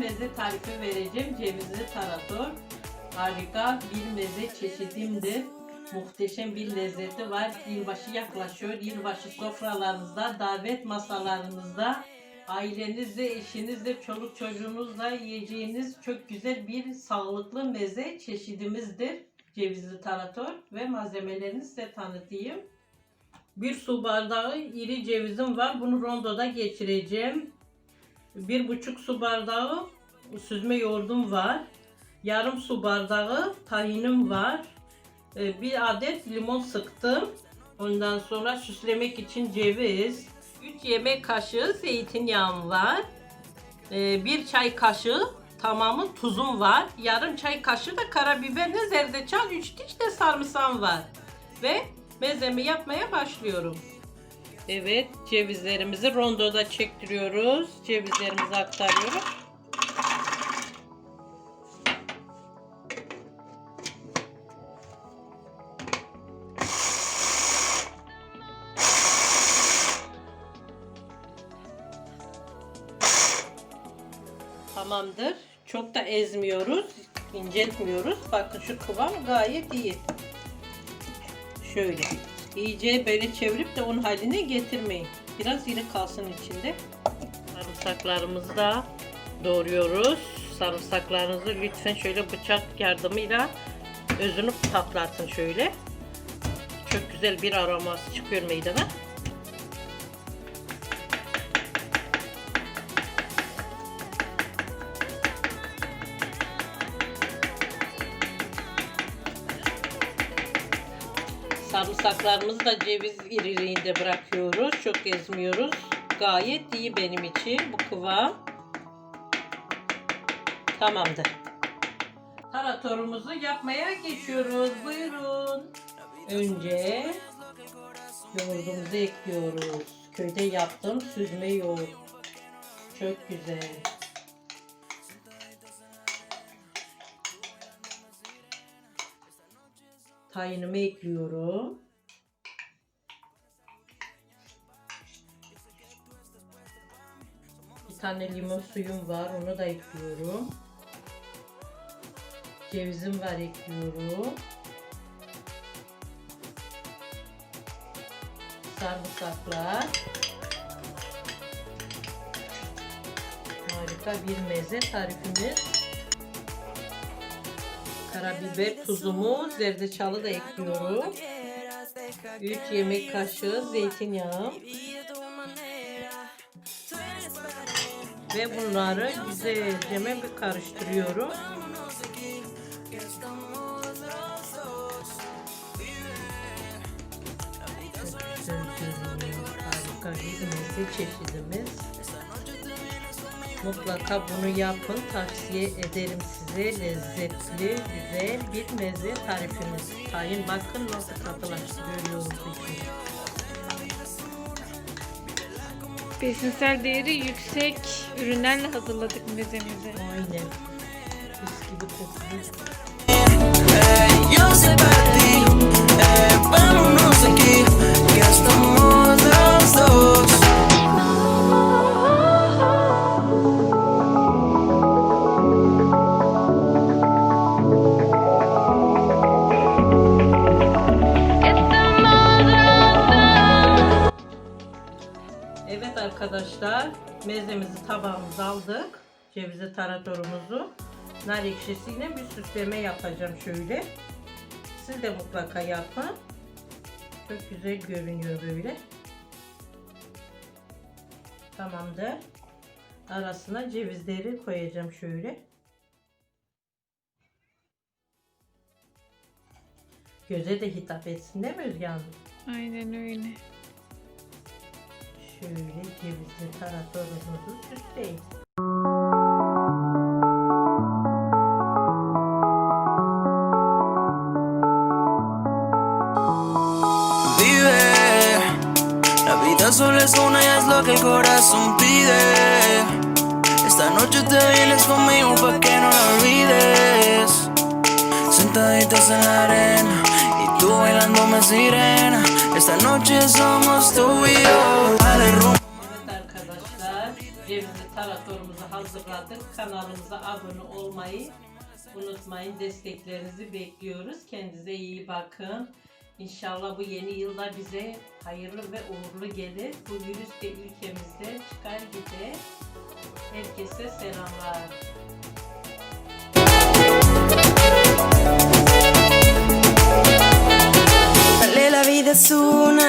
meze tarifi vereceğim. Cevizli tarator. Harika bir meze çeşidimdir. Muhteşem bir lezzeti var. Yılbaşı yaklaşıyor. Yılbaşı sofralarınızda, davet masalarınızda ailenizle, eşinizle, çoluk çocuğunuzla yiyeceğiniz çok güzel bir sağlıklı meze çeşidimizdir. Cevizli tarator ve malzemelerini size tanıtayım. Bir su bardağı iri cevizim var. Bunu rondoda geçireceğim. Bir buçuk su bardağı süzme yoğurdum var. Yarım su bardağı tahinim var. Ee, Bir adet limon sıktım. Ondan sonra süslemek için ceviz. 3 yemek kaşığı zeytinyağım var. Ee, Bir çay kaşığı tamamı tuzum var. Yarım çay kaşığı da karabiberle zerdeçal, 3 diş de sarımsağım var. Ve mezemi yapmaya başlıyorum. Evet, cevizlerimizi rondoda çektiriyoruz. Cevizlerimizi aktarıyoruz. Tamamdır. Çok da ezmiyoruz, inceltmiyoruz. Bakın şu kıvam gayet iyi. Şöyle. İyice böyle çevirip de un haline getirmeyin. Biraz iri kalsın içinde. Sarımsaklarımızı da doğruyoruz. Sarımsaklarınızı lütfen şöyle bıçak yardımıyla özünü patlatın şöyle. Çok güzel bir aroması çıkıyor meydana. Sarımsaklarımızı da ceviz iriliğinde bırakıyoruz. Çok ezmiyoruz. Gayet iyi benim için bu kıvam. Tamamdır. Taratorumuzu yapmaya geçiyoruz. Buyurun. Önce yoğurdumuzu ekliyoruz. Köyde yaptığım süzme yoğurt. Çok güzel. Tayinimi ekliyorum. Bir tane limon suyum var. Onu da ekliyorum. Cevizim var ekliyorum. Sarımsaklar. Harika bir meze tarifimiz. Karabiber tuzumu, zerdeçalı da ekliyorum. 3 yemek kaşığı zeytinyağı. Ve bunları güzelce bir karıştırıyorum. Harika bir meze çeşidimiz. Mutlaka bunu yapın. Tavsiye ederim size. Lezzetli, güzel bir meze tarifimiz. Tayin bakın nasıl katılaştı görüyoruz içini. Besinsel değeri yüksek ürünlerle hazırladık mezemizi. Aynen. Mis gibi kokuyor. Arkadaşlar, mezemizi tabağımıza aldık. Cevizi taratorumuzu. Nar ekşisiyle bir süsleme yapacağım şöyle. Siz de mutlaka yapın. Çok güzel görünüyor böyle. Tamamdır. Arasına cevizleri koyacağım şöyle. Göze de hitap etsin değil mi Özge? Aynen öyle. Vive, la vida solo es una y es lo que el corazón pide. Esta noche te vienes conmigo pa' que no la olvides. Sentaditos en la arena y tú bailándome sirena. Esta noche somos tú y yo. Evet arkadaşlar, cevizli taratorumuzu hazırladık. Kanalımıza abone olmayı unutmayın. Desteklerinizi bekliyoruz. Kendinize iyi bakın. İnşallah bu yeni yılda bize hayırlı ve uğurlu gelir. Bu virüs de ülkemizde çıkar gider. Herkese selamlar. Dale,